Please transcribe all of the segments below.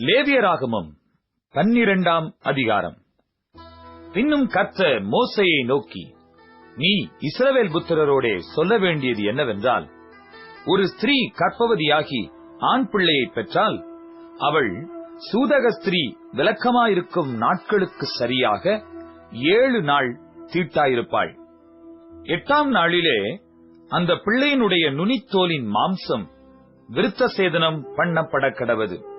லேவியராகமம் பன்னிரண்டாம் அதிகாரம். பின்னும் கத்த மோசையை நோக்கி நீ இஸ்ரவேல் புத்திரரோடே சொல்ல வேண்டியது என்னவென்றால் ஒரு ஸ்திரீ கற்பவதியாகி ஆண் பிள்ளையை பெற்றால் அவள் சூதக ஸ்திரீ விளக்கமாயிருக்கும் நாட்களுக்கு சரியாக ஏழு நாள் தீட்டாயிருப்பாள். எட்டாம் நாளிலே அந்த பிள்ளையினுடைய நுனித்தோலின் மாம்சம் விருத்த சேதனம் பண்ணப்பட கடவது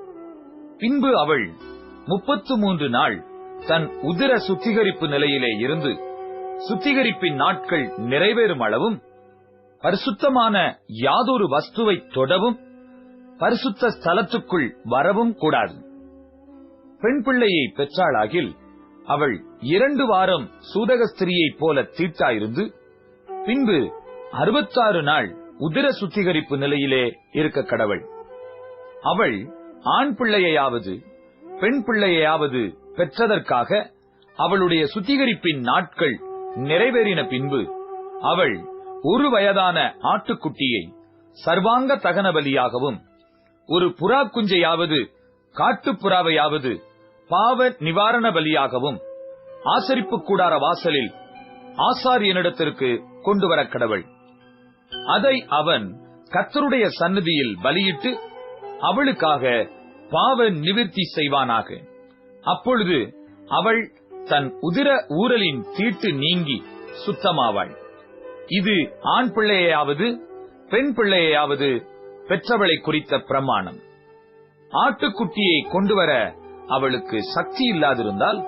பின்பு அவள் முப்பத்து மூன்று நாள் தன் உதிர சுத்திகரிப்பு நிலையிலே இருந்து சுத்திகரிப்பின் நாட்கள் நிறைவேறும் அளவும் பரிசுத்தமான யாதொரு வஸ்துவை தொடவும் பரிசுத்த ஸ்தலத்துக்குள் வரவும் கூடாது. பெண் பிள்ளையை பெற்றாளாகில் அவள் இரண்டு வாரம் சூதகஸ்திரியைப் போல தீட்டாயிருந்து பின்பு அறுபத்தாறு நாள் உதிர சுத்திகரிப்பு நிலையிலே இருக்க கடவள். அவள் ஆண் பிள்ளையையாவது பெண் பிள்ளையையாவது பெற்றதற்காக அவளுடைய சுத்திகரிப்பின் நாட்கள் நிறைவேறின பின்பு அவள் ஒரு வயதான ஆட்டுக்குட்டியை சர்வாங்க தகன பலியாகவும் ஒரு புறா குஞ்சையாவது காட்டுப்புறாவையாவது பாவ நிவாரண பலியாகவும் ஆசரிப்பு கூடார வாசலில் ஆசாரியனிடத்திற்கு கொண்டு வர கடவுள். அதை அவன் கத்தருடைய சன்னதியில் பலியிட்டு அவளுக்காக பாவ நிவிர்த்தி செய்வானாக. அப்பொழுது அவள் தன் உதிர ஊரலின் தீட்டு நீங்கி சுத்தமாவாள். இது ஆண் பிள்ளையாவது பெண் பிள்ளையாவது பெற்றவளை குறித்த பிரமாணம். ஆட்டுக்குட்டியை கொண்டு வர அவளுக்கு சக்தி இல்லாதிருந்தால்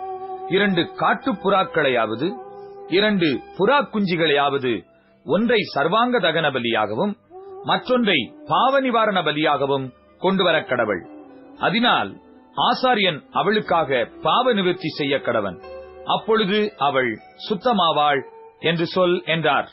இரண்டு காட்டுப்புறாக்களையாவது இரண்டு புறா குஞ்சுகளையாவது ஒன்றை சர்வாங்க தகன பலியாகவும் மற்றொன்றை பாவ நிவாரண பலியாகவும் கொண்டு வர கடவள். அதனால் ஆசாரியன் அவளுக்காக பாவ நிவர்த்தி செய்ய கடவன். அப்பொழுது அவள் சுத்தமாவாள் என்று சொல் என்றார்.